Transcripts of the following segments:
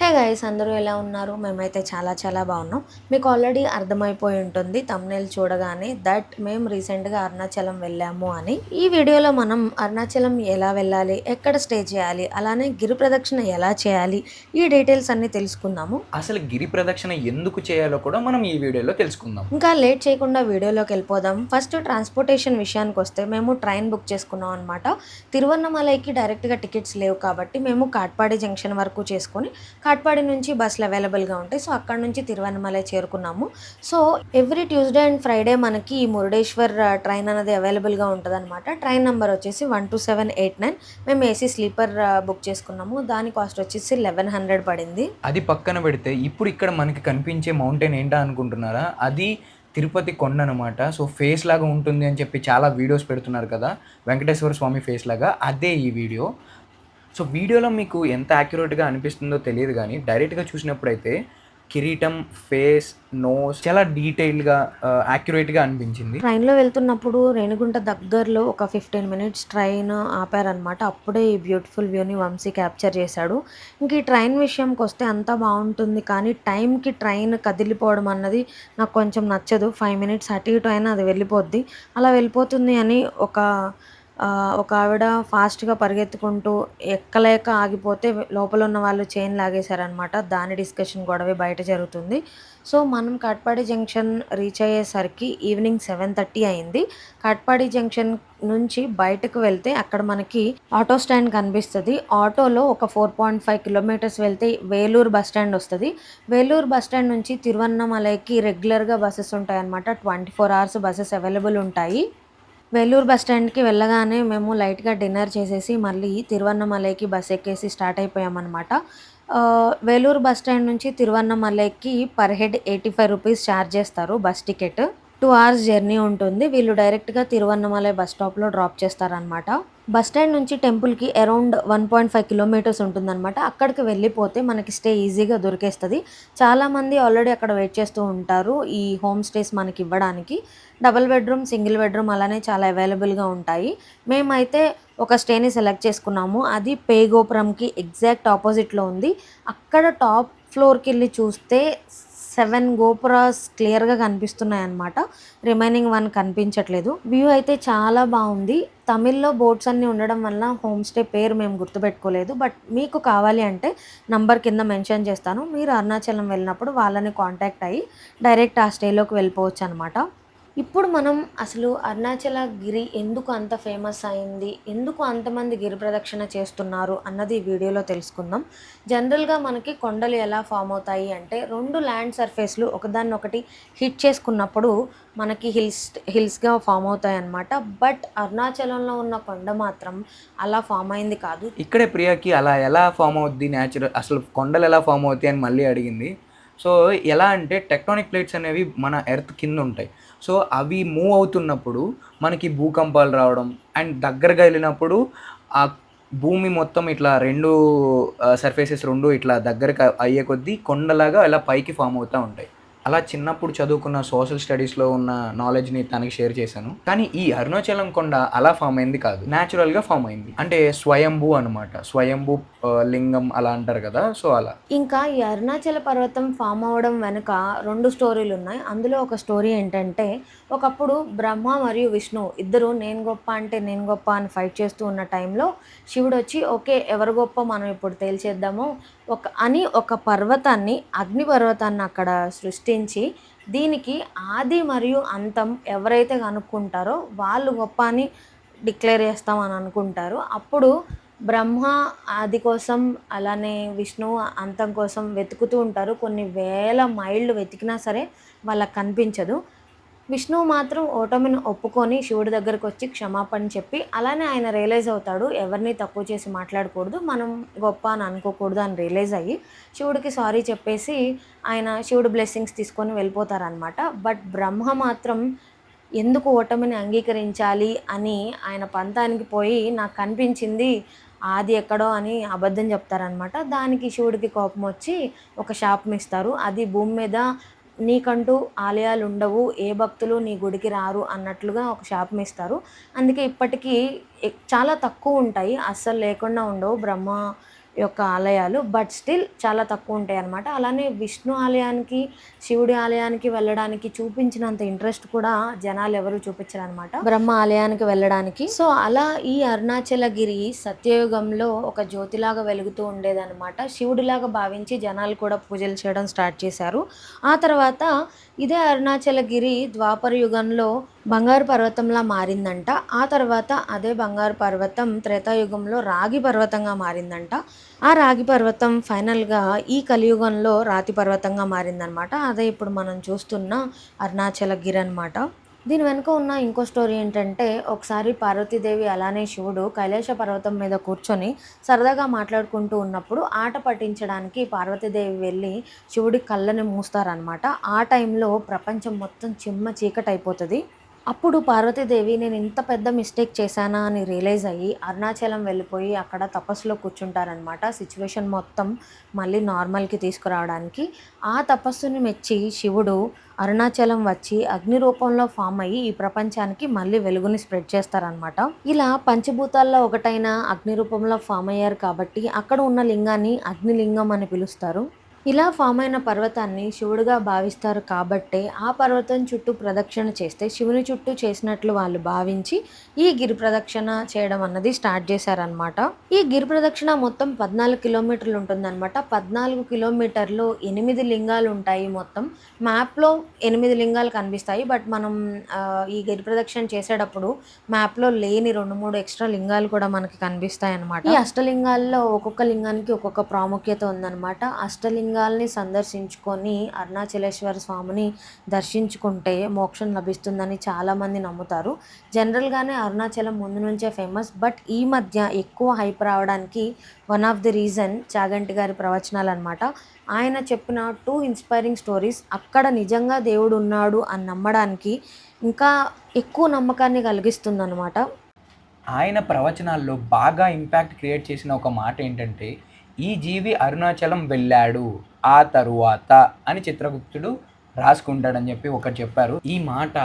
Hey guys అందరూ ఎలా ఉన్నారు? మేమైతే చాలా చాలా బాగున్నాం. మీకు ఆల్రెడీ అర్థమైపోయి ఉంటుంది తమ్నేల్ చూడగానే దట్ మేము రీసెంట్గా అరుణాచలం వెళ్ళాము అని. ఈ వీడియోలో మనం అరుణాచలం ఎలా వెళ్ళాలి ఎక్కడ స్టే చేయాలి అలానే గిరి ప్రదక్షిణ ఎలా చేయాలి ఈ డీటెయిల్స్ అన్ని తెలుసుకుందాము. అసలు గిరి ప్రదక్షిణ ఎందుకు చేయాలో కూడా మనం ఈ వీడియోలో తెలుసుకుందాం. ఇంకా లేట్ చేయకుండా వీడియోలోకి వెళ్ళిపోదాం. ఫస్ట్ ట్రాన్స్పోర్టేషన్ విషయానికి వస్తే మేము ట్రైన్ బుక్ చేసుకున్నాం అనమాట తిరువన్నమలైకి డైరెక్ట్గా టికెట్స్ లేవు కాబట్టి మేము కాట్పాడి జంక్షన్ వరకు చేసుకొని కాట్పాడి నుంచి బస్సులు అవైలబుల్గా ఉంటాయి. సో అక్కడ నుంచి తిరువన్నమలై చేరుకున్నాము. So every Tuesday and Friday మనకి ఈ మురుడేశ్వర్ ట్రైన్ అనేది అవైలబుల్గా ఉంటుంది అనమాట ట్రైన్ నెంబర్ వచ్చేసి one two seven eight nine. మేము ఏసీ స్లీపర్ బుక్ చేసుకున్నాము. దాని కాస్ట్ వచ్చేసి లెవెన్ హండ్రెడ్ పడింది. అది పక్కన పెడితే ఇప్పుడు ఇక్కడ మనకి కనిపించే మౌంటైన్ ఏంటా అనుకుంటున్నారా? అది తిరుపతి కొండ అనమాట సో ఫేస్ లాగా ఉంటుంది అని చెప్పి చాలా వీడియోస్ పెడుతున్నారు కదా. వెంకటేశ్వర స్వామి ఫేస్ లాగా. అదే ఈ వీడియో. సో వీడియోలో మీకు ఎంత యాక్యురేట్గా అనిపిస్తుందో తెలియదు కానీ డైరెక్ట్గా చూసినప్పుడైతే కిరీటం ఫేస్ నోస్ చాలా డీటెయిల్గా యాక్యురేట్గా అనిపించింది. ట్రైన్లో వెళ్తున్నప్పుడు రేణిగుంట దగ్గరలో ఒక ఫిఫ్టీన్ మినిట్స్ ట్రైన్ ఆపారనమాట అప్పుడే ఈ బ్యూటిఫుల్ వ్యూని వంశీ క్యాప్చర్ చేశాడు. ఇంక ఈ ట్రైన్ విషయంకి వస్తే అంతా బాగుంటుంది కానీ టైంకి ట్రైన్ కదిలిపోవడం అన్నది నాకు కొంచెం నచ్చదు. ఫైవ్ మినిట్స్ అటు ఇటు అయినా అది వెళ్ళిపోద్ది. అలా వెళ్ళిపోతుంది అని ఒక ఒక ఆవిడ ఫాస్ట్గా పరిగెత్తుకుంటూ ఎక్కలేక ఆగిపోతే లోపల ఉన్న వాళ్ళు చైన్ లాగేశారనమాట దాని డిస్కషన్ గొడవ బయట జరుగుతుంది. సో మనం కాట్పాడి జంక్షన్ రీచ్ అయ్యేసరికి ఈవినింగ్ సెవెన్ థర్టీ అయింది. కాట్పాడి జంక్షన్ నుంచి బయటకు వెళ్తే అక్కడ మనకి ఆటో స్టాండ్ కనిపిస్తుంది. ఆటోలో ఒక ఫోర్ పాయింట్ ఫైవ్ కిలోమీటర్స్ వెళ్తే వేలూరు బస్ స్టాండ్ వస్తుంది. వేలూరు బస్ స్టాండ్ నుంచి తిరువన్నమలైకి రెగ్యులర్గా బస్సెస్ ఉంటాయన్నమాట. Twenty four hours buses available ఉంటాయి. వేలూరు బస్ స్టాండ్కి వెళ్ళగానే మేము లైట్గా డిన్నర్ చేసేసి మళ్ళీ తిరువన్నమలైకి బస్ ఎక్కేసి స్టార్ట్ అయిపోయామన్నమాట. వేలూరు బస్ స్టాండ్ నుంచి తిరువన్నమలైకి per head eighty five rupees charge చేస్తారు bus ticket. Two hours journey ఉంటుంది. వీళ్ళు డైరెక్ట్గా తిరువన్నమలై బస్ స్టాప్లో డ్రాప్ చేస్తారనమాట బస్ స్టాండ్ నుంచి టెంపుల్కి around one point five kilometres ఉంటుందన్నమాట. అక్కడికి వెళ్ళిపోతే మనకి స్టే ఈజీగా దొరికేస్తుంది. చాలామంది ఆల్రెడీ అక్కడ వెయిట్ చేస్తూ ఉంటారు ఈ హోమ్ స్టేస్ మనకి ఇవ్వడానికి. డబల్ బెడ్రూమ్ సింగిల్ బెడ్రూమ్ అలానే చాలా అవైలబుల్గా ఉంటాయి. మేమైతే ఒక స్టేని సెలెక్ట్ చేసుకున్నాము. అది పే గోపురంకి ఎగ్జాక్ట్ ఆపోజిట్లో ఉంది. అక్కడ టాప్ ఫ్లోర్కి వెళ్ళి చూస్తే సెవెన్ గోపురాస్ క్లియర్గా కనిపిస్తున్నాయి అన్నమాట రిమైనింగ్ వన్ కనిపించట్లేదు. వ్యూ అయితే చాలా బాగుంది. తమిళ్ళో బోట్స్ అన్నీ ఉండడం వల్ల హోమ్ స్టే పేరు మేము గుర్తుపెట్టుకోలేదు. బట్ మీకు కావాలి అంటే నంబర్ కింద మెన్షన్ చేస్తాను. మీరు అరుణాచలం వెళ్ళినప్పుడు వాళ్ళని కాంటాక్ట్ అయ్యి డైరెక్ట్ ఆ స్టేలోకి వెళ్ళిపోవచ్చు అనమాట ఇప్పుడు మనం అసలు అరుణాచల గిరి ఎందుకు అంత ఫేమస్ అయింది? ఎందుకు అంతమంది గిరి ప్రదక్షిణ చేస్తున్నారు? అన్నది ఈ వీడియోలో తెలుసుకుందాం. జనరల్గా మనకి కొండలు ఎలా ఫామ్ అవుతాయి అంటే రెండు ల్యాండ్ సర్ఫేస్లు ఒకదాన్ని ఒకటి హిట్ చేసుకున్నప్పుడు మనకి హిల్స్ హిల్స్గా ఫామ్ అవుతాయి అన్నమాట. బట్ అరుణాచలంలో ఉన్న కొండ మాత్రం అలా ఫామ్ అయింది కాదు. ఇక్కడే ప్రియాకి అలా ఎలా ఫామ్ అవుద్ది న్యాచురల్ అసలు కొండలు ఎలా ఫామ్ అవుతాయి అని మళ్ళీ అడిగింది. సో ఎలా అంటే టెక్టానిక్ ప్లేట్స్ అనేవి మన ఎర్త్ కింద ఉంటాయి. సో అవి మూవ్ అవుతున్నప్పుడు మనకి భూకంపాలు రావడం అండ్ దగ్గరగా వెళ్ళినప్పుడు ఆ భూమి మొత్తం ఇట్లా రెండు సర్ఫేసెస్ రెండు ఇట్లా దగ్గరకు అయ్యే కొద్దీ కొండలాగా ఇలా పైకి ఫామ్ అవుతూ ఉంటాయి. అలా చిన్నప్పుడు చదువుకున్న సోషల్ స్టడీస్లో ఉన్న నాలెడ్జ్ని తనకి షేర్ చేశాను. కానీ ఈ అరుణాచలం కొండ అలా ఫామ్ అయింది కాదు. న్యాచురల్గా ఫామ్ అయింది. అంటే స్వయంభూ అనమాట స్వయంభూ లింగం అలా అంటారు కదా. సో అలా. ఇంకా ఈ అరుణాచల పర్వతం ఫామ్ అవ్వడం వెనుక రెండు స్టోరీలు ఉన్నాయి. అందులో ఒక స్టోరీ ఏంటంటే ఒకప్పుడు బ్రహ్మ మరియు విష్ణు ఇద్దరు నేను గొప్ప అంటే నేను గొప్ప అని ఫైట్ చేస్తూ ఉన్న టైంలో శివుడు వచ్చి ఓకే ఎవరు గొప్ప మనం ఇప్పుడు తేల్చేద్దాము? ఒక అని ఒక పర్వతాన్ని అగ్ని పర్వతాన్ని అక్కడ గుర్తించి దీనికి ఆది మరియు అంతం ఎవరైతే కనుక్కుంటారో వాళ్ళు గొప్ప అని డిక్లేర్ చేస్తామని అనుకుంటారు. అప్పుడు బ్రహ్మ ఆది కోసం అలానే విష్ణువు అంతం కోసం వెతుకుతూ ఉంటారు. కొన్ని వేల మైళ్ళు వెతికినా సరే వాళ్ళకి కనిపించదు. విష్ణువు మాత్రం ఓటమిని ఒప్పుకొని శివుడి దగ్గరకు వచ్చి క్షమాపణ చెప్పి అలానే ఆయన రియలైజ్ అవుతాడు. ఎవరిని తక్కువ చేసి మాట్లాడకూడదు. మనం గొప్ప అని అనుకోకూడదు అని రియలైజ్ అయ్యి శివుడికి సారీ చెప్పేసి ఆయన శివుడు బ్లెస్సింగ్స్ తీసుకొని వెళ్ళిపోతారనమాట బట్ బ్రహ్మ మాత్రం ఎందుకు ఓటమిని అంగీకరించాలి అని ఆయన పంతానికి పోయి నాకు కనిపించింది ఆది ఎక్కడో అని అబద్ధం చెప్తారనమాట దానికి శివుడికి కోపం వచ్చి ఒక శాపం ఇస్తారు. అది భూమి మీద నీకంటూ ఆలయాలు ఉండవు ఏ భక్తులు నీ గుడికి రారు అన్నట్లుగా ఒక శాపం ఇస్తారు. అందుకే ఇప్పటికీ చాలా తక్కువ ఉంటాయి అస్సలు లేకుండా ఉండవు. బ్రహ్మ యొక్క ఆలయాలు బట్ స్టిల్ చాలా తక్కువ ఉంటాయి అన్నమాట. అలానే విష్ణు ఆలయానికి శివుడి ఆలయానికి వెళ్ళడానికి చూపించినంత ఇంట్రెస్ట్ కూడా జనాలు ఎవరు చూపించరు అనమాట బ్రహ్మ ఆలయానికి వెళ్ళడానికి. సో అలా ఈ అరుణాచలగిరి సత్యయుగంలో ఒక జ్యోతిలాగా వెలుగుతూ ఉండేదన్నమాట. శివుడిలాగా భావించి జనాలు కూడా పూజలు చేయడం స్టార్ట్ చేశారు. ఆ తర్వాత ఇదే అరుణాచలగిరి ద్వాపర యుగంలో బంగారు పర్వతంలా మారిందంట. ఆ తర్వాత అదే బంగారు పర్వతం త్రేతాయుగంలో రాగి పర్వతంగా మారిందంట. ఆ రాగి పర్వతం ఫైనల్గా ఈ కలియుగంలో రాతి పర్వతంగా మారిందనమాట అదే ఇప్పుడు మనం చూస్తున్న అరుణాచలగిరి అనమాట దీని వెనుక ఉన్న ఇంకో స్టోరీ ఏంటంటే ఒకసారి పార్వతీదేవి అలానే శివుడు కైలాస పర్వతం మీద కూర్చొని సరదాగా మాట్లాడుకుంటూ ఉన్నప్పుడు ఆట పట్టించడానికి పార్వతీదేవి వెళ్ళి శివుడి కళ్ళని మూస్తారనమాట ఆ టైంలో ప్రపంచం మొత్తం చిమ్మ చీకటి అయిపోతుంది అప్పుడు పార్వతీదేవి నేను ఇంత పెద్ద మిస్టేక్ చేశానా? అని రియలైజ్ అయ్యి అరుణాచలం వెళ్ళిపోయి అక్కడ తపస్సులో కూర్చుంటారనమాట సిచ్యువేషన్ మొత్తం మళ్ళీ నార్మల్కి తీసుకురావడానికి. ఆ తపస్సుని మెచ్చి శివుడు అరుణాచలం వచ్చి అగ్ని రూపంలో ఫామ్ అయ్యి ఈ ప్రపంచానికి మళ్ళీ వెలుగుని స్ప్రెడ్ చేస్తారనమాట ఇలా పంచభూతాల్లో ఒకటైన అగ్ని రూపంలో ఫామ్ అయ్యారు కాబట్టి అక్కడ ఉన్న లింగాన్ని అగ్నిలింగం అని పిలుస్తారు. ఇలా ఫామ్ అయిన పర్వతాన్ని శివుడుగా భావిస్తారు కాబట్టే ఆ పర్వతం చుట్టూ ప్రదక్షిణ చేస్తే శివుని చుట్టూ చేసినట్లు వాళ్ళు భావించి ఈ గిరి ప్రదక్షిణ చేయడం అన్నది స్టార్ట్ చేశారనమాట ఈ గిరి ప్రదక్షిణ మొత్తం పద్నాలుగు కిలోమీటర్లు ఉంటుందన్నమాట. పద్నాలుగు కిలోమీటర్లు ఎనిమిది లింగాలు ఉంటాయి మొత్తం. మ్యాప్లో ఎనిమిది లింగాలు కనిపిస్తాయి. బట్ మనం ఈ గిరి ప్రదక్షిణ చేసేటప్పుడు మ్యాప్లో లేని రెండు మూడు ఎక్స్ట్రా లింగాలు కూడా మనకి కనిపిస్తాయి అనమాట ఈ అష్టలింగాల్లో ఒక్కొక్క లింగానికి ఒక్కొక్క ప్రాముఖ్యత ఉందన్నమాట. శివలింగాల్ని సందర్శించుకొని అరుణాచలేశ్వర స్వామిని దర్శించుకుంటే మోక్షం లభిస్తుందని చాలామంది నమ్ముతారు. జనరల్గానే అరుణాచలం ముందు నుంచే ఫేమస్. బట్ ఈ మధ్య ఎక్కువ హైప్ రావడానికి one of the reason Chaganti గారి ప్రవచనాలు అనమాట ఆయన చెప్పిన టూ ఇన్స్పైరింగ్ స్టోరీస్ అక్కడ నిజంగా దేవుడు ఉన్నాడు అని నమ్మడానికి ఇంకా ఎక్కువ నమ్మకాన్ని కలిగిస్తుందన్నమాట. ఆయన ప్రవచనాల్లో బాగా ఇంపాక్ట్ క్రియేట్ చేసిన ఒక మాట ఏంటంటే ఈ జీవి అరుణాచలం వెళ్ళాడు ఆ తరువాత అని చిత్రగుప్తుడు రాసుకుంటాడని చెప్పి ఒకటి చెప్పారు. ఈ మాట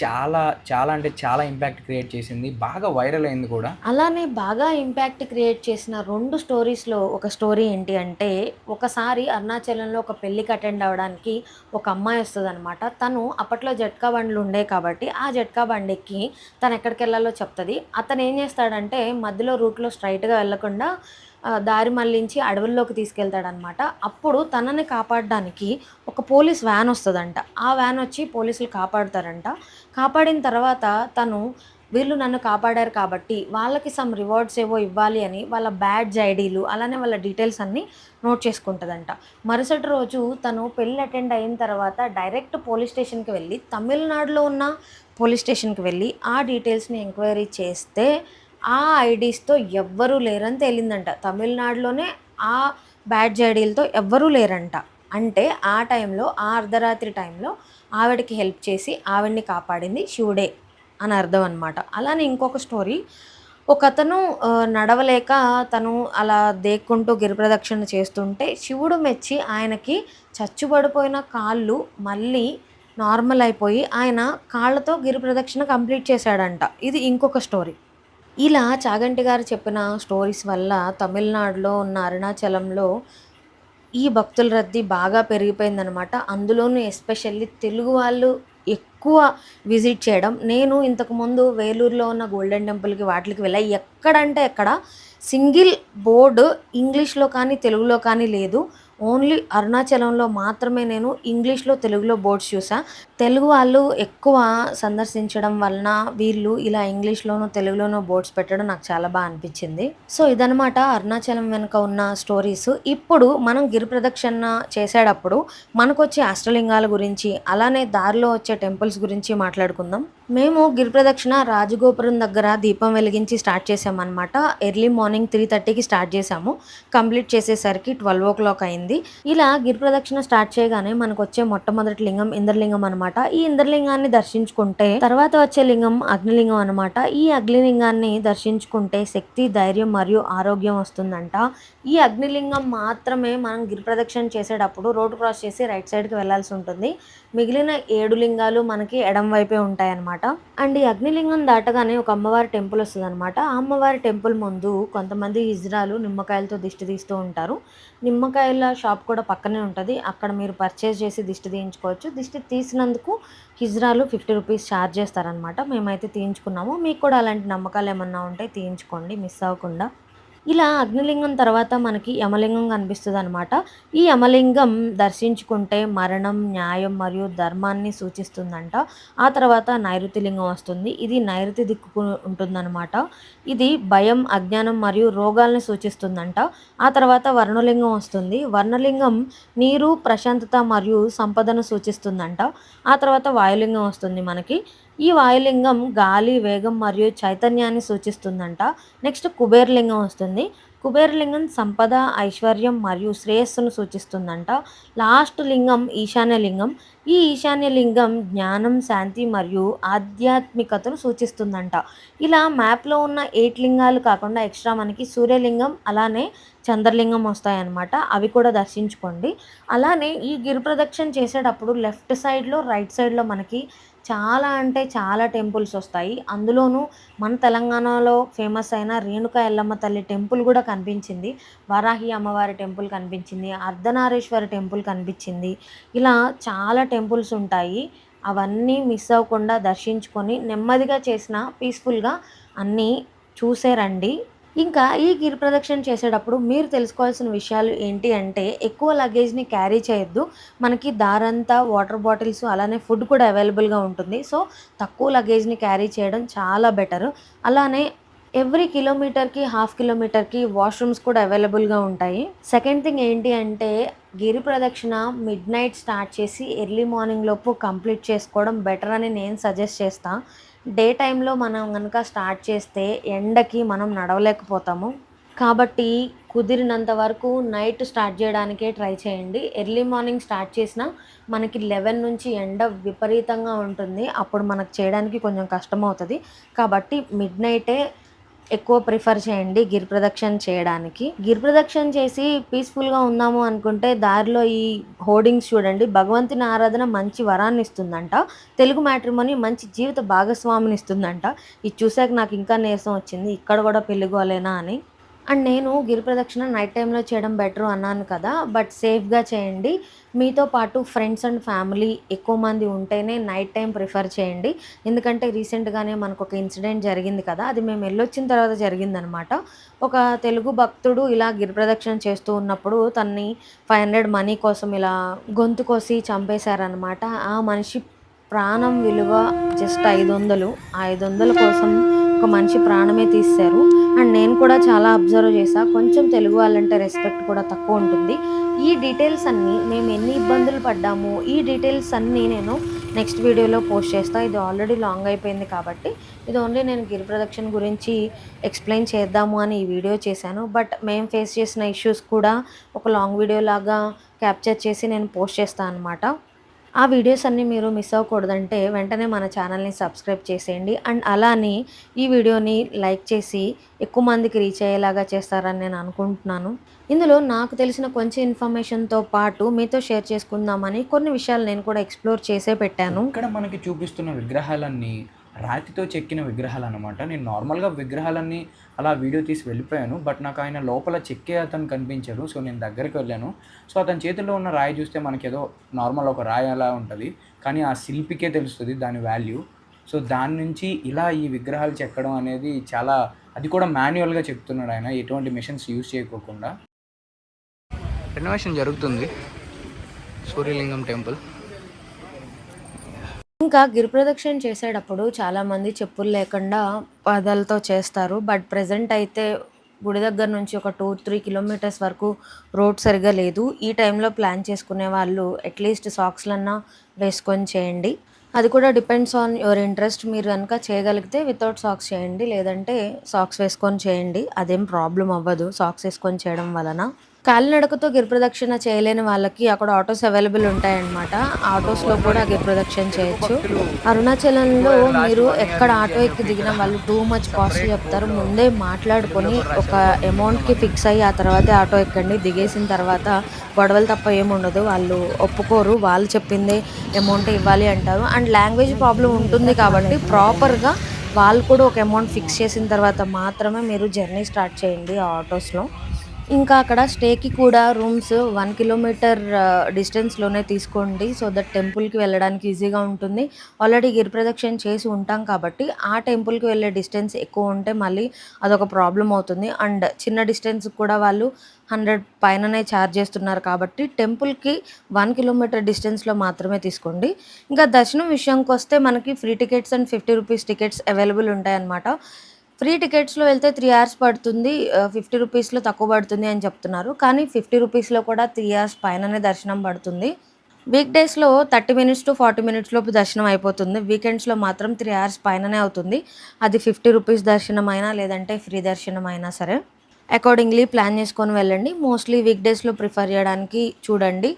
చాలా చాలా అంటే చాలా ఇంపాక్ట్ క్రియేట్ చేసింది. బాగా వైరల్ అయింది కూడా. అలానే బాగా ఇంపాక్ట్ క్రియేట్ చేసిన రెండు స్టోరీస్లో ఒక స్టోరీ ఏంటి అంటే ఒకసారి అరుణాచలంలో ఒక పెళ్ళికి అటెండ్ అవ్వడానికి ఒక అమ్మాయి వస్తుంది అనమాట తను అప్పట్లో జట్కా బండ్లు ఉండే కాబట్టి ఆ జట్కా బండికి తను ఎక్కడికి వెళ్ళాలో చెప్తుంది. అతను ఏం చేస్తాడంటే మధ్యలో రూట్లో స్ట్రైట్గా వెళ్ళకుండా దారి మళ్ళించి అడవుల్లోకి తీసుకెళ్తాడనమాట అప్పుడు తనని కాపాడడానికి ఒక పోలీస్ వ్యాన్ వస్తుందంట. ఆ వ్యాన్ వచ్చి పోలీసులు కాపాడుతారంట. కాపాడిన తర్వాత తను వీళ్ళు నన్ను కాపాడారు కాబట్టి వాళ్ళకి సమ్ రివార్డ్స్ ఏవో ఇవ్వాలి అని వాళ్ళ బ్యాడ్జ్ ఐడీలు అలానే వాళ్ళ డీటెయిల్స్ అన్నీ నోట్ చేసుకుంటుందంట. మరుసటి రోజు తను పెళ్ళి అటెండ్ అయిన తర్వాత డైరెక్ట్ పోలీస్ స్టేషన్కి వెళ్ళి తమిళనాడులో ఉన్న పోలీస్ స్టేషన్కి వెళ్ళి ఆ డీటెయిల్స్ని ఎంక్వైరీ చేస్తే ఆ ఐడీస్తో ఎవ్వరూ లేరని తేలిందంట. తమిళనాడులోనే ఆ బ్యాడ్జ్ ఐడీలతో ఎవ్వరూ లేరంట. అంటే ఆ టైంలో ఆ అర్ధరాత్రి టైంలో ఆవిడకి హెల్ప్ చేసి ఆవిడ్ని కాపాడింది శివుడే అని అర్థం అనమాట అలానే ఇంకొక స్టోరీ. ఒక అతను నడవలేక తను అలా దేక్కుంటూ గిరి ప్రదక్షిణ చేస్తుంటే శివుడు మెచ్చి ఆయనకి చచ్చుబడిపోయిన కాళ్ళు మళ్ళీ నార్మల్ అయిపోయి ఆయన కాళ్ళతో గిరి ప్రదక్షిణ కంప్లీట్ చేశాడంట. ఇది ఇంకొక స్టోరీ. ఇలా చాగంటి గారు చెప్పిన స్టోరీస్ వల్ల తమిళనాడులో ఉన్న అరుణాచలంలో ఈ భక్తుల రద్దీ బాగా పెరిగిపోయిందనమాట అందులోనూ ఎస్పెషల్లీ తెలుగు వాళ్ళు ఎక్కువ విజిట్ చేయడం. నేను ఇంతకుముందు వేలూరులో ఉన్న గోల్డెన్ టెంపుల్కి వాటికి వెళ్ళా. ఎక్కడంటే ఎక్కడ సింగిల్ బోర్డు ఇంగ్లీష్లో కానీ తెలుగులో కానీ లేదు. ఓన్లీ అరుణాచలంలో మాత్రమే నేను ఇంగ్లీష్లో తెలుగులో బోర్డ్స్ చూసా. తెలుగు వాళ్ళు ఎక్కువ సందర్శించడం వలన వీళ్ళు ఇలా ఇంగ్లీష్లోనూ తెలుగులోనూ బోర్డ్స్ పెట్టడం నాకు చాలా బాగా అనిపించింది. సో ఇదనమాట అరుణాచలం వెనుక ఉన్న స్టోరీస్. ఇప్పుడు మనం గిరి ప్రదక్షిణ చేసేటప్పుడు మనకు వచ్చే అష్టలింగాల గురించి అలానే దారిలో వచ్చే టెంపుల్స్ గురించి మాట్లాడుకుందాం. మేము గిరి ప్రదక్షిణ రాజగోపురం దగ్గర దీపం వెలిగించి స్టార్ట్ చేసామన్నమాట ఎర్లీ మార్నింగ్ త్రీ థర్టీకి స్టార్ట్ చేసాము కంప్లీట్ చేసేసరికి ట్వెల్వ్ ఓ క్లాక్ అయింది. జరిగింది ఇలా గిరి ప్రదక్షిణ స్టార్ట్ చేయగానే మనకు వచ్చే మొట్టమొదటి లింగం ఇంద్రలింగం అనమాట ఈ ఇంద్రలింగాన్ని దర్శించుకుంటే తర్వాత వచ్చే లింగం అగ్నిలింగం అనమాట ఈ అగ్నిలింగాన్ని దర్శించుకుంటే శక్తి ధైర్యం మరియు ఆరోగ్యం వస్తుందంట. ఈ అగ్నిలింగం మాత్రమే మనం గిరి ప్రదక్షిణ చేసేటప్పుడు రోడ్ క్రాస్ చేసి రైట్ సైడ్కి వెళ్ళాల్సి ఉంటుంది. మిగిలిన ఏడు లింగాలు మనకి ఎడం వైపే ఉంటాయి అనమాట అండ్ ఈ అగ్నిలింగం దాటగానే ఒక అమ్మవారి టెంపుల్ వస్తుంది అనమాట ఆ అమ్మవారి టెంపుల్ ముందు కొంతమంది హిజ్రాలు నిమ్మకాయలతో దిష్టి తీస్తూ ఉంటారు. నిమ్మకాయల షాప్ కూడా పక్కనే ఉంటుంది. అక్కడ మీరు పర్చేజ్ చేసి దిష్టి తీయించుకోవచ్చు. దిష్టి తీసినందుకు హిజ్రాలు ఫిఫ్టీ రూపీస్ ఛార్జ్ చేస్తారనమాట మేమైతే తీయించుకున్నాము. మీకు కూడా అలాంటి నమ్మకాలు ఏమన్నా ఉంటే తీయించుకోండి. మిస్ అవ్వకుండా. ఇలా అగ్నిలింగం తర్వాత మనకి యమలింగం కనిపిస్తుంది అనమాట ఈ యమలింగం దర్శించుకుంటే మరణం న్యాయం మరియు ధర్మాన్ని సూచిస్తుందంట. ఆ తర్వాత నైరుతి లింగం వస్తుంది. ఇది నైరుతి దిక్కు ఉంటుందన్నమాట. ఇది భయం అజ్ఞానం మరియు రోగాల్ని సూచిస్తుందంట. ఆ తర్వాత వర్ణలింగం వస్తుంది. వర్ణలింగం నీరు ప్రశాంతత మరియు సంపదను సూచిస్తుందంట. ఆ తర్వాత వాయులింగం వస్తుంది మనకి. ఈ వాయులింగం గాలి వేగం మరియు చైతన్యాన్ని సూచిస్తుందంట. నెక్స్ట్ కుబేరలింగం వస్తుంది. కుబేరలింగం సంపద ఐశ్వర్యం మరియు శ్రేయస్సును సూచిస్తుందంట. లాస్ట్ లింగం ఈశాన్య లింగం. ఈ ఈశాన్య లింగం జ్ఞానం శాంతి మరియు ఆధ్యాత్మికతను సూచిస్తుందంట. ఇలా మ్యాప్లో ఉన్న ఎయిట్ లింగాలు కాకుండా ఎక్స్ట్రా మనకి సూర్యలింగం అలానే చంద్రలింగం వస్తాయన్నమాట. అవి కూడా దర్శించుకోండి. అలానే ఈ గిరి ప్రదక్షిణ చేసేటప్పుడు లెఫ్ట్ సైడ్లో రైట్ సైడ్లో మనకి చాలా అంటే చాలా టెంపుల్స్ వస్తాయి. అందులోనూ మన తెలంగాణలో ఫేమస్ అయిన రేణుకా ఎల్లమ్మ తల్లి టెంపుల్ కూడా కనిపించింది. వరాహి అమ్మవారి టెంపుల్ కనిపించింది. అర్ధనారీశ్వర టెంపుల్ కనిపించింది. ఇలా చాలా టెంపుల్స్ ఉంటాయి. అవన్నీ మిస్ అవ్వకుండా దర్శించుకొని నెమ్మదిగా చేసిన పీస్ఫుల్గా అన్నీ చూసే రండి. ఇంకా ఈ గిరి ప్రదక్షిణ చేసేటప్పుడు మీరు తెలుసుకోవాల్సిన విషయాలు ఏంటి అంటే ఎక్కువ లగేజ్ని క్యారీ చేయొద్దు. మనకి దారంతా వాటర్ బాటిల్స్ అలానే ఫుడ్ కూడా అవైలబుల్గా ఉంటుంది. సో తక్కువ లగేజ్ని క్యారీ చేయడం చాలా బెటర్ అలానే ఎవ్రీ కిలోమీటర్కి హాఫ్ కిలోమీటర్కి వాష్రూమ్స్ కూడా అవైలబుల్గా ఉంటాయి. సెకండ్ థింగ్ ఏంటి అంటే గిరి ప్రదక్షిణ మిడ్ నైట్ స్టార్ట్ చేసి ఎర్లీ మార్నింగ్ లోపు కంప్లీట్ చేసుకోవడం బెటర్ అని నేను సజెస్ట్ చేస్తాను డే టైంలో మనం కనుక స్టార్ట్ చేస్తే ఎండకి మనం నడవలేకపోతాము. కాబట్టి కుదిరినంత వరకు నైట్ స్టార్ట్ చేయడానికే ట్రై చేయండి. ఎర్లీ మార్నింగ్ స్టార్ట్ చేసినా మనకి లెవెన్ నుంచి ఎండ విపరీతంగా ఉంటుంది. అప్పుడు మనకు చేయడానికి కొంచెం కష్టం అవుతుంది కాబట్టి మిడ్ నైటే ఎక్కువ ప్రిఫర్ చేయండి గిర్ ప్రదక్షిణ చేయడానికి. గిర్ ప్రదక్షిణ చేసి పీస్ఫుల్గా ఉందాము అనుకుంటే దారిలో ఈ హోర్డింగ్స్ చూడండి. భగవంతుని ఆరాధన మంచి వరాన్ని ఇస్తుందంట. తెలుగు మ్యాట్రిమోని మంచి జీవిత భాగస్వామిని ఇస్తుందంట. ఇది చూసాక నాకు ఇంకా నీరసం వచ్చింది. ఇక్కడ కూడా పెళ్ళిగోలేనా అని. అండ్ నేను గిరి ప్రదక్షిణ నైట్ టైంలో చేయడం బెటర్ అన్నాను కదా బట్ సేఫ్గా చేయండి. మీతో పాటు ఫ్రెండ్స్ అండ్ ఫ్యామిలీ ఎక్కువ మంది ఉంటేనే నైట్ టైం ప్రిఫర్ చేయండి. ఎందుకంటే రీసెంట్గానే మనకు ఒక ఇన్సిడెంట్ జరిగింది కదా అది మేము వెళ్ళొచ్చిన తర్వాత జరిగిందనమాట. ఒక తెలుగు భక్తుడు ఇలా గిరి ప్రదక్షిణ చేస్తూ ఉన్నప్పుడు తన్ని ఫైవ్ హండ్రెడ్ మనీ కోసం ఇలా గొంతు కోసి చంపేశారనమాట. ఆ మనిషి ప్రాణం విలువ జస్ట్ ఐదు వందలు ఆ ఐదు వందల కోసం ఒక మనిషి ప్రాణమే తీశారు. అండ్ నేను కూడా చాలా అబ్జర్వ్ చేశా. కొంచెం తెలుగు వాళ్ళంటే రెస్పెక్ట్ కూడా తక్కువ ఉంటుంది. ఈ డీటెయిల్స్ అన్నీ మేము ఎన్ని ఇబ్బందులు పడ్డాము ఈ డీటెయిల్స్ అన్నీ నేను నెక్స్ట్ వీడియోలో పోస్ట్ చేస్తాను ఇది ఆల్రెడీ లాంగ్ అయిపోయింది కాబట్టి ఇది ఓన్లీ నేను గిరి ప్రదక్షిణ గురించి ఎక్స్ప్లెయిన్ చేద్దాము అని ఈ వీడియో చేశాను. బట్ మేము ఫేస్ చేసిన ఇష్యూస్ కూడా ఒక లాంగ్ వీడియో లాగా క్యాప్చర్ చేసి నేను పోస్ట్ చేస్తాను అనమాట ఆ వీడియోస్ అన్నీ మీరు మిస్ అవ్వకూడదంటే వెంటనే మన ఛానల్ని సబ్స్క్రైబ్ చేసేయండి. అండ్ అలానే ఈ వీడియోని లైక్ చేసి ఎక్కువ మందికి రీచ్ అయ్యేలాగా చేస్తారని నేను అనుకుంటున్నాను. ఇందులో నాకు తెలిసిన కొంచెం ఇన్ఫర్మేషన్తో పాటు మీతో షేర్ చేసుకుందామని కొన్ని విషయాలు నేను కూడా ఎక్స్ప్లోర్ చేసే పెట్టాను. ఇక్కడ మనకి చూపిస్తున్న విగ్రహాలన్నీ రాతితో చెక్కిన విగ్రహాలు అనమాట నేను నార్మల్గా విగ్రహాలన్నీ అలా వీడియో తీసి వెళ్ళిపోయాను. బట్ నాకు ఆయన లోపల చెక్కే అతను కనిపించారు సో నేను దగ్గరికి వెళ్ళాను. సో అతని చేతిలో ఉన్న రాయి చూస్తే మనకి ఏదో నార్మల్ ఒక రాయి అలా ఉంటుంది. కానీ ఆ శిల్పికే తెలుస్తుంది దాని వాల్యూ. సో దాని నుంచి ఇలా ఈ విగ్రహాలు చెక్కడం అనేది చాలా అది కూడా మాన్యువల్గా చెప్తున్నాడు ఆయన. ఎటువంటి మిషన్స్ యూజ్ చేయకోకుండా. రెనోవేషన్ జరుగుతుంది. సూర్యలింగం టెంపుల్. ఇంకా గిరి ప్రదక్షిణ చేసేటప్పుడు చాలామంది చెప్పులు లేకుండా పాదాలతో చేస్తారు. బట్ ప్రజెంట్ అయితే గుడి దగ్గర నుంచి ఒక టూ త్రీ కిలోమీటర్స్ వరకు రోడ్ సరిగా లేదు. ఈ టైంలో ప్లాన్ చేసుకునే వాళ్ళు అట్లీస్ట్ సాక్స్లన్నా వేసుకొని చేయండి. అది కూడా డిపెండ్స్ ఆన్ యువర్ ఇంట్రెస్ట్. మీరు కనుక చేయగలిగితే వితౌట్ సాక్స్ చేయండి. లేదంటే సాక్స్ వేసుకొని చేయండి. అదేం ప్రాబ్లం అవ్వదు సాక్స్ వేసుకొని చేయడం వలన. కాలినడకతో గిరిప్రదక్షిణ చేయలేని వాళ్ళకి అక్కడ ఆటోస్ అవైలబుల్ ఉంటాయన్నమాట. ఆటోస్లో కూడా గిరిప్రదక్షిణ చేయొచ్చు. అరుణాచలంలో మీరు ఎక్కడ ఆటో ఎక్కి దిగినా వాళ్ళు టూ మచ్ కాస్ట్ చెప్తారు. ముందే మాట్లాడుకొని ఒక అమౌంట్కి ఫిక్స్ అయ్యి ఆ తర్వాత ఆటో ఎక్కండి. దిగేసిన తర్వాత గొడవలు తప్ప ఏముండదు వాళ్ళు ఒప్పుకోరు. వాళ్ళు చెప్పిందే అమౌంట్ ఇవ్వాలి అంటారు. అండ్ లాంగ్వేజ్ ప్రాబ్లం ఉంటుంది కాబట్టి ప్రాపర్గా వాళ్ళు కూడా ఒక అమౌంట్ ఫిక్స్ చేసిన తర్వాత మాత్రమే మీరు జర్నీ స్టార్ట్ చేయండి ఆటోస్లో. ఇంకా అక్కడ స్టేకి కూడా రూమ్స్ వన్ కిలోమీటర్ డిస్టెన్స్లోనే తీసుకోండి. సో దట్ టెంపుల్కి వెళ్ళడానికి ఈజీగా ఉంటుంది. ఆల్రెడీ గిరి ప్రదక్షిణ చేసి ఉంటాం కాబట్టి ఆ టెంపుల్కి వెళ్ళే డిస్టెన్స్ ఎక్కువ ఉంటే మళ్ళీ అదొక ప్రాబ్లం అవుతుంది. అండ్ చిన్న డిస్టెన్స్ కూడా వాళ్ళు హండ్రెడ్ పైననే ఛార్జ్ చేస్తున్నారు కాబట్టి టెంపుల్కి వన్ కిలోమీటర్ డిస్టెన్స్లో మాత్రమే తీసుకోండి. ఇంకా దర్శనం విషయానికి వస్తే మనకి free tickets and fifty rupees tickets available ఉంటాయన్నమాట. ఫ్రీ టికెట్స్లో వెళ్తే త్రీ అవర్స్ పడుతుంది ఫిఫ్టీ రూపీస్లో తక్కువ పడుతుంది అని చెప్తున్నారు. కానీ ఫిఫ్టీ రూపీస్లో కూడా త్రీ అవర్స్ పైననే దర్శనం పడుతుంది. వీక్ డేస్లో thirty minutes to forty minutes లోపు దర్శనం అయిపోతుంది. వీకెండ్స్లో మాత్రం త్రీ అవర్స్ పైననే అవుతుంది. అది ఫిఫ్టీ రూపీస్ దర్శనం అయినా లేదంటే ఫ్రీ దర్శనం అయినా సరే. అకార్డింగ్లీ ప్లాన్ చేసుకొని వెళ్ళండి. మోస్ట్లీ వీక్ డేస్లో ప్రిఫర్ చేయడానికి చూడండి.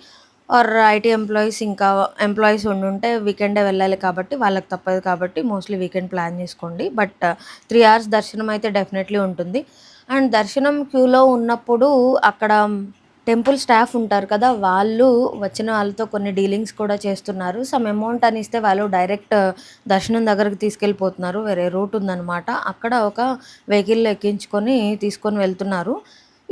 ఆర్ ఐటీ ఎంప్లాయీస్ ఇంకా ఎంప్లాయీస్ ఉండుంటే వీకెండే వెళ్ళాలి కాబట్టి వాళ్ళకి తప్పదు కాబట్టి మోస్ట్లీ వీకెండ్ ప్లాన్ చేసుకోండి. బట్ త్రీ అవర్స్ దర్శనం అయితే డెఫినెట్లీ ఉంటుంది. అండ్ దర్శనం క్యూలో ఉన్నప్పుడు అక్కడ టెంపుల్ స్టాఫ్ ఉంటారు కదా వాళ్ళు వచ్చిన వాళ్ళతో కొన్ని డీలింగ్స్ కూడా చేస్తున్నారు. సమ్ అమౌంట్ అని ఇస్తే వాళ్ళు డైరెక్ట్ uh, దర్శనం దగ్గరకు తీసుకెళ్ళిపోతున్నారు. వేరే రూట్ ఉందన్నమాట. అక్కడ ఒక వెహికల్ ఎక్కించుకొని తీసుకొని వెళ్తున్నారు.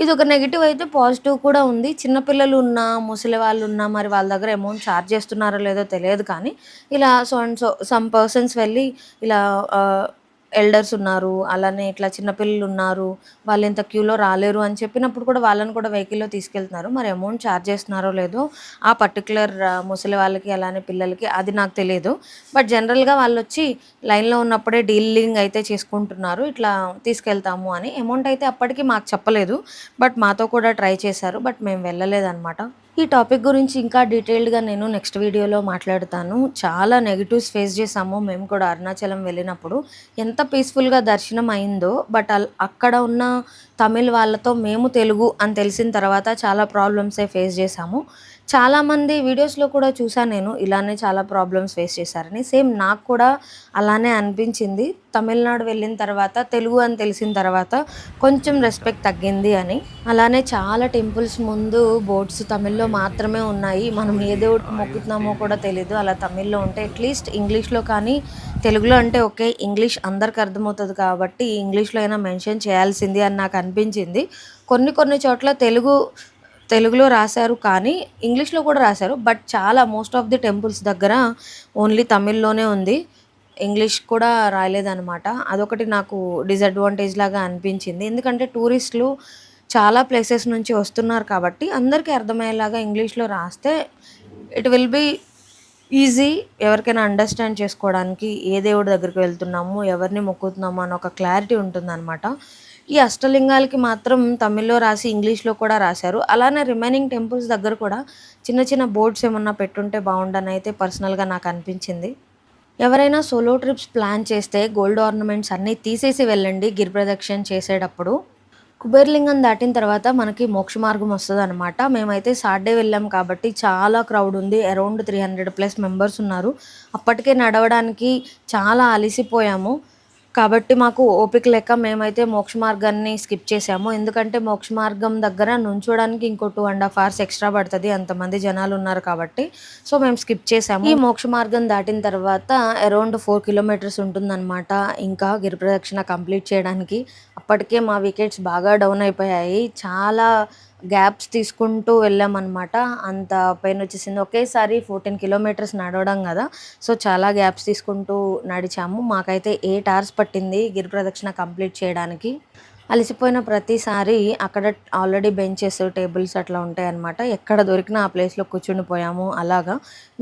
ఇది ఒక నెగిటివ్ అయితే పాజిటివ్ కూడా ఉంది. చిన్నపిల్లలు ఉన్నా ముసలి వాళ్ళు ఉన్నా మరి వాళ్ళ దగ్గర అమౌంట్ ఛార్జ్ చేస్తున్నారో లేదో తెలియదు కానీ ఇలా so and so some persons వెళ్ళి ఇలా uh, ఎల్డర్స్ ఉన్నారు అలానే ఇట్లా చిన్నపిల్లలు ఉన్నారు వాళ్ళు ఇంత క్యూలో రాలేరు అని చెప్పినప్పుడు కూడా వాళ్ళని కూడా వెహికల్లో తీసుకెళ్తున్నారు. మరి అమౌంట్ ఛార్జ్ చేస్తున్నారో లేదో ఆ పర్టికులర్ ముసలి వాళ్ళకి అలానే పిల్లలకి అది నాకు తెలియదు. బట్ జనరల్గా వాళ్ళు వచ్చి లైన్లో ఉన్నప్పుడే డీలింగ్ అయితే చేసుకుంటున్నారు. ఇట్లా తీసుకెళ్తాము అని. అమౌంట్ అయితే అప్పటికి మాకు చెప్పలేదు. బట్ మాతో కూడా ట్రై చేశారు. బట్ మేము వెళ్ళలేదన్నమాట. ఈ టాపిక్ గురించి ఇంకా డీటెయిల్డ్గా నేను నెక్స్ట్ వీడియోలో మాట్లాడతాను. చాలా నెగిటివ్స్ ఫేస్ చేసాము మేము కూడా అరుణాచలం వెళ్ళినప్పుడు. ఎంత పీస్ఫుల్గా దర్శనం అయిందో బట్ అల్ అక్కడ ఉన్న తమిళ్ వాళ్ళతో మేము తెలుగు అని తెలిసిన తర్వాత చాలా ప్రాబ్లమ్సే ఫేస్ చేసాము చాలామంది వీడియోస్లో కూడా చూసాను నేను ఇలానే చాలా ప్రాబ్లమ్స్ ఫేస్ చేశారని. సేమ్ నాకు కూడా అలానే అనిపించింది. తమిళనాడు వెళ్ళిన తర్వాత తెలుగు అని తెలిసిన తర్వాత కొంచెం రెస్పెక్ట్ తగ్గింది అని. అలానే చాలా టెంపుల్స్ ముందు బోర్డ్స్ తమిళ్ళో మాత్రమే ఉన్నాయి. మనం ఏదో మొక్కుతున్నామో కూడా తెలీదు. అలా తమిళ్ళో ఉంటే అట్లీస్ట్ ఇంగ్లీష్లో కానీ తెలుగులో అంటే ఓకే ఇంగ్లీష్ అందరికి అర్థమవుతుంది కాబట్టి ఇంగ్లీష్లో అయినా మెన్షన్ చేయాల్సింది అని నాకు అనిపించింది. కొన్ని కొన్ని చోట్ల తెలుగు తెలుగులో రాశారు కానీ ఇంగ్లీష్లో కూడా రాశారు. బట్ చాలా మోస్ట్ ఆఫ్ ది టెంపుల్స్ దగ్గర ఓన్లీ తమిళ్ళోనే ఉంది. ఇంగ్లీష్ కూడా రాయలేదనమాట అదొకటి నాకు డిసడ్వాంటేజ్ లాగా అనిపించింది. ఎందుకంటే టూరిస్టులు చాలా ప్లేసెస్ నుంచి వస్తున్నారు కాబట్టి అందరికీ అర్థమయ్యేలాగా ఇంగ్లీష్లో రాస్తే ఇట్ విల్ బీ ఈజీ ఎవరికైనా అండర్స్టాండ్ చేసుకోవడానికి ఏ దేవుడి దగ్గరికి వెళ్తున్నాము ఎవరిని మొక్కుతున్నాము అని ఒక క్లారిటీ ఉంటుందన్నమాట. ఈ అష్టలింగాలకి మాత్రం తమిళ్ళో రాసి ఇంగ్లీష్లో కూడా రాశారు. అలానే రిమైనింగ్ టెంపుల్స్ దగ్గర కూడా చిన్న చిన్న బోర్డ్స్ ఏమన్నా పెట్టుంటే బాగుండని అయితే పర్సనల్గా నాకు అనిపించింది. ఎవరైనా సోలో ట్రిప్స్ ప్లాన్ చేస్తే గోల్డ్ ఆర్నమెంట్స్ అన్నీ తీసేసి వెళ్ళండి గిరి ప్రదక్షిణ చేసేటప్పుడు. కుబేర్లింగం దాటిన తర్వాత మనకి మోక్ష మార్గం వస్తుంది అనమాట మేమైతే సాటర్డే వెళ్ళాం కాబట్టి చాలా క్రౌడ్ ఉంది. Around three hundred plus members ఉన్నారు. అప్పటికే నడవడానికి చాలా అలసిపోయాము. కాబట్టి మాకు ఓపిక లేక మేమైతే మోక్ష మార్గాన్ని స్కిప్ చేసాము ఎందుకంటే మోక్ష మార్గం దగ్గర నుంచోడానికి ఇంకో two and half hours extra పడుతుంది. అంతమంది జనాలు ఉన్నారు కాబట్టి. సో మేము స్కిప్ చేసాము ఈ మోక్ష మార్గం దాటిన తర్వాత అరౌండ్ ఫోర్ కిలోమీటర్స్ ఉంటుందన్నమాట. ఇంకా గిరి ప్రదక్షిణ కంప్లీట్ చేయడానికి. అప్పటికే మా వికెట్స్ బాగా డౌన్ అయిపోయాయి. చాలా గ్యాప్స్ తీసుకుంటూ వెళ్ళామన్నమాట. అంత పెయిన్ వచ్చేసింది ఒకేసారి ఫోర్టీన్ కిలోమీటర్స్ నడవడం కదా. సో చాలా గ్యాప్స్ తీసుకుంటూ నడిచాము. మాకైతే ఎయిట్ అవర్స్ పట్టింది గిరి ప్రదక్షిణ కంప్లీట్ చేయడానికి. అలసిపోయిన ప్రతిసారి అక్కడ ఆల్రెడీ బెంచెస్ టేబుల్స్ అట్లా ఉంటాయి అన్నమాట ఎక్కడ దొరికినా ఆ ప్లేస్లో కూర్చుని పోయాము. అలాగా.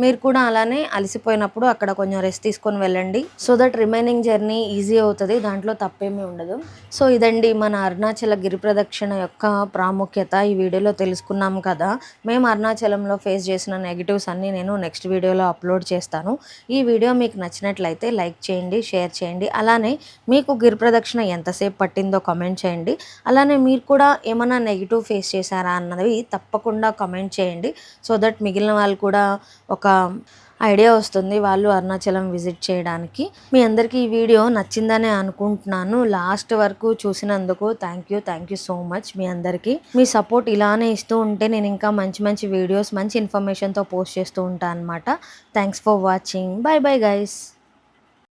మీరు కూడా అలానే అలసిపోయినప్పుడు అక్కడ కొంచెం రెస్ట్ తీసుకొని వెళ్ళండి. So that remaining journey easy అవుతుంది. దాంట్లో తప్పేమీ ఉండదు. సో ఇదండి మన అరుణాచల గిరి ప్రదక్షిణ యొక్క ప్రాముఖ్యత. ఈ వీడియోలో తెలుసుకున్నాం కదా. మేము అరుణాచలంలో ఫేస్ చేసిన నెగిటివ్స్ అన్నీ నేను నెక్స్ట్ వీడియోలో అప్లోడ్ చేస్తాను. ఈ వీడియో మీకు నచ్చినట్లయితే లైక్ చేయండి షేర్ చేయండి. అలానే మీకు గిరి ప్రదక్షిణ ఎంతసేపు పట్టిందో కమెంట్ కామెంట్ చేయండి. అలానే మీరు కూడా ఏమైనా నెగిటివ్ ఫేస్ చేశారా అన్నది తప్పకుండా కామెంట్ చేయండి. సో దట్ మిగిలిన వాళ్ళు కూడా ఒక ఐడియా వస్తుంది వాళ్ళు అరుణాచలం విజిట్ చేయడానికి. మీ అందరికీ ఈ వీడియో నచ్చిందనే అనుకుంటున్నాను. లాస్ట్ వరకు చూసినందుకు thank you thank you so much మీ అందరికీ. మీ సపోర్ట్ ఇలానే ఇస్తూ ఉంటే నేను ఇంకా మంచి మంచి వీడియోస్ మంచి ఇన్ఫర్మేషన్తో పోస్ట్ చేస్తూ ఉంటాను అనమాట thanks for watching bye bye guys